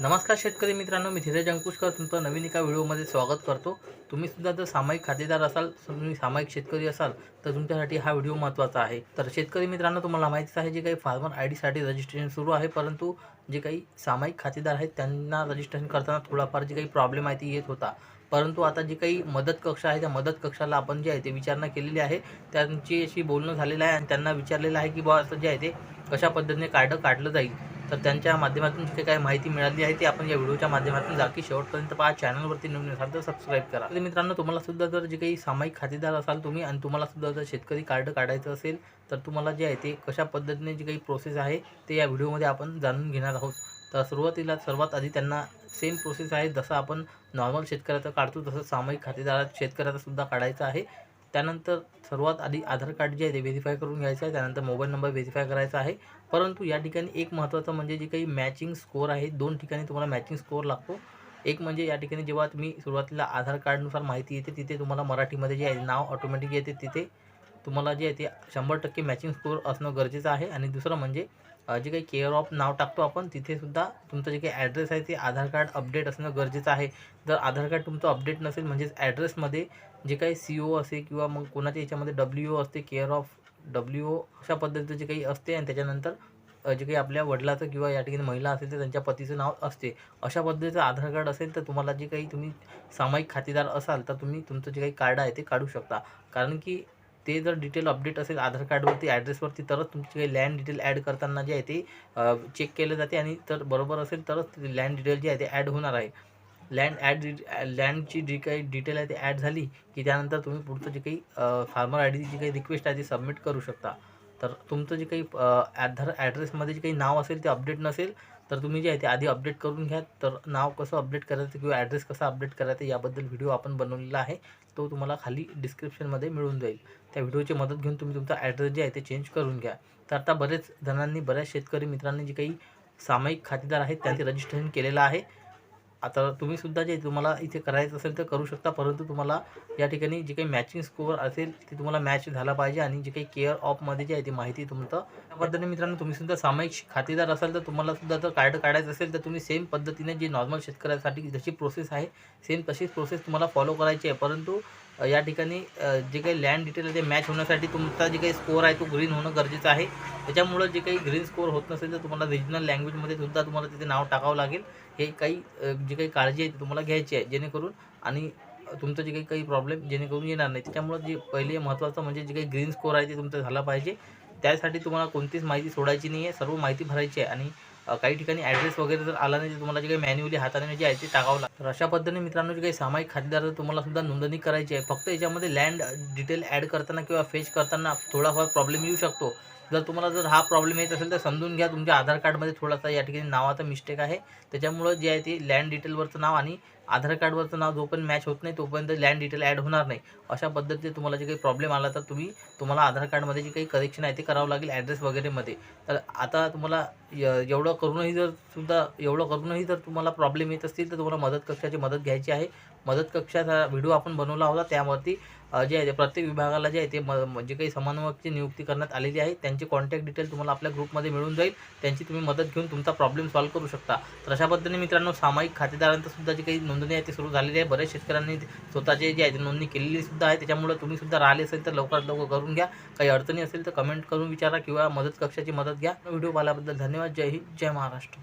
नमस्कार शेतकरी मित्रांनो मी धीरज अंकुशकर तुमचं नवीन एका व्हिडिओमध्ये स्वागत करतो. तुम्ही सुद्धा जर सामायिक खातेदार असाल तुम्ही सामायिक शेतकरी असाल तर तुमच्यासाठी हा व्हिडिओ महत्त्वाचा आहे. तर शेतकरी मित्रांनो तुम्हाला माहितीच आहे जे काही फार्मर आय डीसाठी रजिस्ट्रेशन सुरू आहे परंतु जे काही सामायिक खातेदार आहेत त्यांना रजिस्ट्रेशन करताना थोडाफार जे काही प्रॉब्लेम आहे ती येत होता. परंतु आता जी काही मदत कक्ष आहे त्या मदत कक्षाला आपण जे आहे ते विचारणा केलेली आहे. त्यांची अशी बोलणं झालेलं आहे आणि त्यांना विचारलेलं आहे की बुवा असं जे आहे ते कशा पद्धतीने कार्ड काढलं जाईल? तर त्यांच्या माध्यमातून जे काही माहिती मिळाली आहे ती आपण या व्हिडिओच्या माध्यमातून जाकी शेवटपर्यंत पहा. चॅनलवरती नवीन असाल तर सबस्क्राईब करा. तर मित्रांनो तुम्हाला सुद्धा जर जे काही सामायिक खातेदार असाल तुम्ही आणि तुम्हाला सुद्धा जर शेतकरी कार्ड काढायचं असेल तर तुम्हाला जे आहे ते कशा पद्धतीने जी काही प्रोसेस आहे ते या व्हिडिओमध्ये आपण जाणून घेणार आहोत. तर सुरुवातीला सर्वात आधी त्यांना सेम प्रोसेस आहे जसं आपण नॉर्मल शेतकऱ्याचं काढतो तसं सामायिक खातेदारात शेतकऱ्याचा सुद्धा काढायचं आहे. त्यानंतर सर्वात आधी आधार कार्ड जे आहे ते व्हेरीफाय करून घ्यायचं आहे. त्यानंतर मोबाईल नंबर व्हेरीफाय करायचा आहे. परंतु या ठिकाणी एक महत्त्वाचं म्हणजे जे काही मॅचिंग स्कोअर आहे दोन ठिकाणी तुम्हाला मॅचिंग स्कोअर लागतो. एक म्हणजे या ठिकाणी जेव्हा तुम्ही सुरुवातीला आधार कार्डनुसार माहिती येते तिथे तुम्हाला मराठीमध्ये जे आहे नाव ऑटोमॅटिक येते तिथे तुम्हाला जे आहे ते शंभर टक्के मॅचिंग स्कोर असणं गरजेचं आहे. आणि दुसरं म्हणजे जे काही केअर ऑफ नाव टाकतो आपण तिथेसुद्धा तुमचं जे काही ॲड्रेस आहे ते आधार कार्ड अपडेट असणं गरजेचं आहे. जर आधार कार्ड तुमचं अपडेट नसेल म्हणजेच ॲड्रेसमध्ये जे काही सी ओ असे किंवा मग कोणाच्या याच्यामध्ये डब्ल्यू ओ असते केअर ऑफ डब्ल्यू ओ अशा पद्धतीचं जे काही असते आणि त्याच्यानंतर जे काही आपल्या वडिलाचं किंवा या ठिकाणी महिला असेल तर त्यांच्या पतीचं नाव असते. अशा पद्धतीचं आधार कार्ड असेल तर तुम्हाला जे काही तुम्ही सामायिक खातेदार असाल तर तुम्ही तुमचं जे काही कार्ड आहे ते काढू शकता. कारण की ते जर डिटेल अपडेट असेल आधार कार्डवरती ॲड्रेसवरती तरच तुमची काही लँड डिटेल ॲड करताना जे आहे ते चेक केलं जाते आणि तर बरोबर असेल तरच लँड डिटेल जे आहे ते ॲड होणार आहे. लँड ॲड लँडची जी काही डिटेल आहे ती ॲड झाली की त्यानंतर तुम्ही पुढचं जे काही फार्मर आय डी जी काही रिक्वेस्ट आहे ती सबमिट करू शकता. तर तुमचं जे काही आधार ॲड्रेसमध्ये जे काही नाव असेल ते अपडेट नसेल तर तुम्ही जे आहे ते आधी अपडेट करून घ्या. तर नाव कसं अपडेट करायचं किंवा ॲड्रेस कसा अपडेट करायचं याबद्दल व्हिडिओ आपण बनवलेला आहे. तो तुम्हाला खाली डिस्क्रिप्शनमध्ये मिळून जाईल. त्या व्हिडिओची मदत घेऊन तुम्ही तुमचा ॲड्रेस जे आहे ते चेंज करून घ्या. तर आता बरेच जणांनी बऱ्याच शेतकरी मित्रांनी जे काही सामायिक खातेदार आहेत त्यांचे रजिस्ट्रेशन केलेलं आहे. आता तुम्ही सुद्धा जे तुम्हाला इथे करायचं असेल तर करू शकता परंतु तुम्हाला या ठिकाणी जे काही मॅचिंग स्कोअर असेल ते तुम्हाला मॅच झाला पाहिजे आणि जे काही केअर ऑफमध्ये जे आहे ती माहिती तुमचं. त्या पद्धतीने मित्रांनो तुम्ही सुद्धा सामायिक खातेदार असाल तर तुम्हाला सुद्धा जर कार्ड काढायचं असेल तर तुम्ही सेम पद्धतीने जे नॉर्मल शेतकऱ्यासाठी जशी प्रोसेस आहे सेम तशीच प्रोसेस तुम्हाला फॉलो करायची आहे. परंतु या ठिकाणी जे काही लँड डिटेल आहे ते मॅच होण्यासाठी तुमचा जे काही स्कोअर आहे तो ग्रीन होणं गरजेचं आहे. त्याच्यामुळं जे काही ग्रीन स्कोअर होत नसेल तर तुम्हाला रिजनल लँग्वेजमध्ये सुद्धा तुम्हाला तिथे नाव टाकावं लागेल. हे काही जे जी काही काळजी आहे ती तुम्हाला घ्यायची आहे जेणेकरून आणि तुमचं जे काही काही प्रॉब्लेम जेणेकरून येणार नाही. त्याच्यामुळं जे पहिले महत्त्वाचं म्हणजे जे काही ग्रीन स्कोअर आहे ते तुमचं झालं पाहिजे. त्यासाठी तुम्हाला कोणतीच माहिती सोडायची नाही आहे सर्व माहिती भरायची आहे आणि काही ठिकाणी ॲड्रेस वगैरे जर आला नाही तर तुम्हाला जे काही मॅन्युअली हाताने जे आहे ते टाकावं लागतं. तर अशा पद्धतीने मित्रांनो जे काही सामायिक खातेदार तुम्हाला सुद्धा नोंदणी करायची आहे. फक्त याच्यामध्ये लँड डिटेल ॲड करताना किंवा फेच करताना थोडाफार प्रॉब्लेम येऊ शकतो. जर तुम्हाला जर हा प्रॉब्लेम येत असेल तर समजून घ्या. तुमच्या आधार कार्डमध्ये थोडासा या ठिकाणी नावाचा मिस्टेक आहे. त्याच्यामुळं जे आहे ते लँड डिटेलवरचं नाव आणि आधार कार्डवरचं नाव जोपर्यंत मॅच होत नाही तोपर्यंत लँड डिटेल ॲड होणार नाही. अशा पद्धतीने तुम्हाला जे काही प्रॉब्लेम आला तर तुम्ही तुम्हाला आधार कार्डमध्ये जे काही करेक्शन आहे ते करावं लागेल ॲड्रेस वगैरेमध्ये तर आता तुम्हाला य- एवढं करूनही जर सुद्धा एवढं करूनही जर तुम्हाला प्रॉब्लेम येत असतील तर तुम्हाला मदत कक्षाची मदत घ्यायची आहे. मदत कक्षाचा व्हिडिओ आपण बनवला होता त्यावरती जे आहे ते प्रत्येक विभागाला जे आहे ते म म- जे काही समन्वयकची नियुक्ती करण्यात आलेली आहे. त्यांची कॉन्टॅक्ट डिटेल तुम्हाला आपल्या ग्रुपमध्ये मिळून जाईल. त्यांची तुम्ही मदत घेऊन तुमचा प्रॉब्लेम सॉल्व्ह करू शकता. तर अशा पद्धतीने मित्रांनो सामायिक खातेदारांचं सुद्धा जी काही नोंदणी आहे ती सुरू झालेली आहे. बऱ्याच शेतकऱ्यांनी स्वतःचे जे आहे ते नोंदणी केलेली सुद्धा आहे. त्याच्यामुळे तुम्ही सुद्धा राहिले असेल तर लवकरात लवकर करून घ्या. काही अडचणी असेल तर कमेंट करून विचारा किंवा मदत कक्षाची मदत घ्या. व्हिडिओ पाहिल्याबद्दल धन्यवाद. जय हिंद. जय महाराष्ट्र.